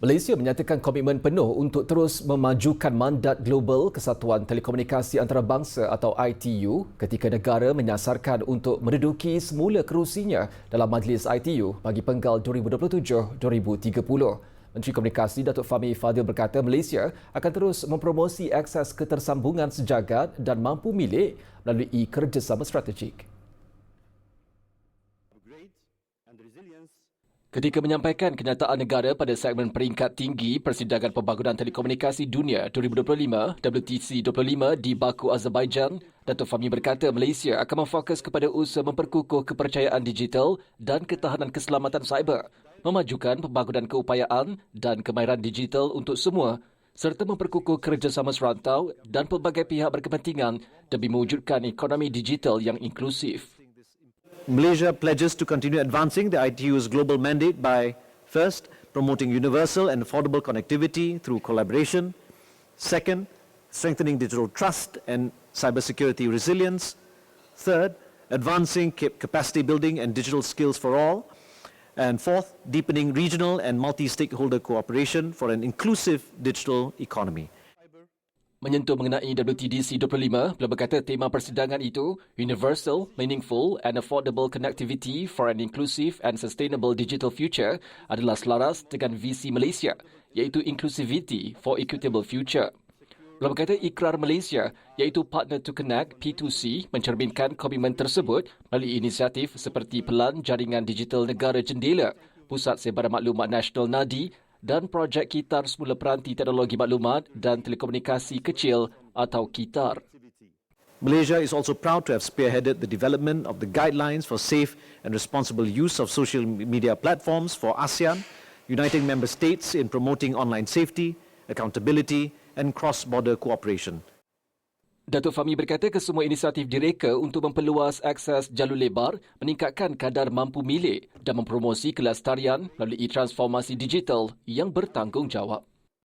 Malaysia menyatakan komitmen penuh untuk terus memajukan mandat global Kesatuan Telekomunikasi Antarabangsa atau ITU ketika negara menyasarkan untuk menduduki semula kerusinya dalam Majlis ITU bagi penggal 2027-2030. Menteri Komunikasi Datuk Fahmi Fadil berkata Malaysia akan terus mempromosi akses ketersambungan sejagat dan mampu milik melalui kerjasama strategik. Ketika menyampaikan kenyataan negara pada segmen peringkat tinggi Persidangan Pembangunan Telekomunikasi Dunia 2025 WTC 25 di Baku, Azerbaijan, Datuk Fahmi berkata Malaysia akan memfokus kepada usaha memperkukuh kepercayaan digital dan ketahanan keselamatan cyber, memajukan pembangunan keupayaan dan kemahiran digital untuk semua serta memperkukuh kerjasama serantau dan pelbagai pihak berkepentingan demi mewujudkan ekonomi digital yang inklusif. Malaysia pledges to continue advancing the ITU's global mandate by first, promoting universal and affordable connectivity through collaboration, second, strengthening digital trust and cybersecurity resilience, third, advancing capacity building and digital skills for all, and fourth, deepening regional and multi-stakeholder cooperation for an inclusive digital economy. Menyentuh mengenai WTDC 25, beliau berkata tema persidangan itu Universal, Meaningful and Affordable Connectivity for an Inclusive and Sustainable Digital Future adalah selaras dengan visi Malaysia iaitu Inclusivity for Equitable Future. Beliau berkata ikrar Malaysia iaitu Partner to Connect P2C mencerminkan komitmen tersebut melalui inisiatif seperti Pelan Jaringan Digital Negara Jendela, Pusat Sebaran Maklumat Nasional NADI dan projek KITAR Semula Peranti Teknologi Maklumat dan Telekomunikasi Kecil atau KITAR. Malaysia is also proud to have spearheaded the development of the guidelines for safe and responsible use of social media platforms for ASEAN, uniting member states in promoting online safety, accountability and cross-border cooperation. Datuk Fahmi berkata kesemua inisiatif direka untuk memperluas akses jalur lebar, meningkatkan kadar mampu milik dan mempromosi kelestarian melalui transformasi digital yang bertanggungjawab.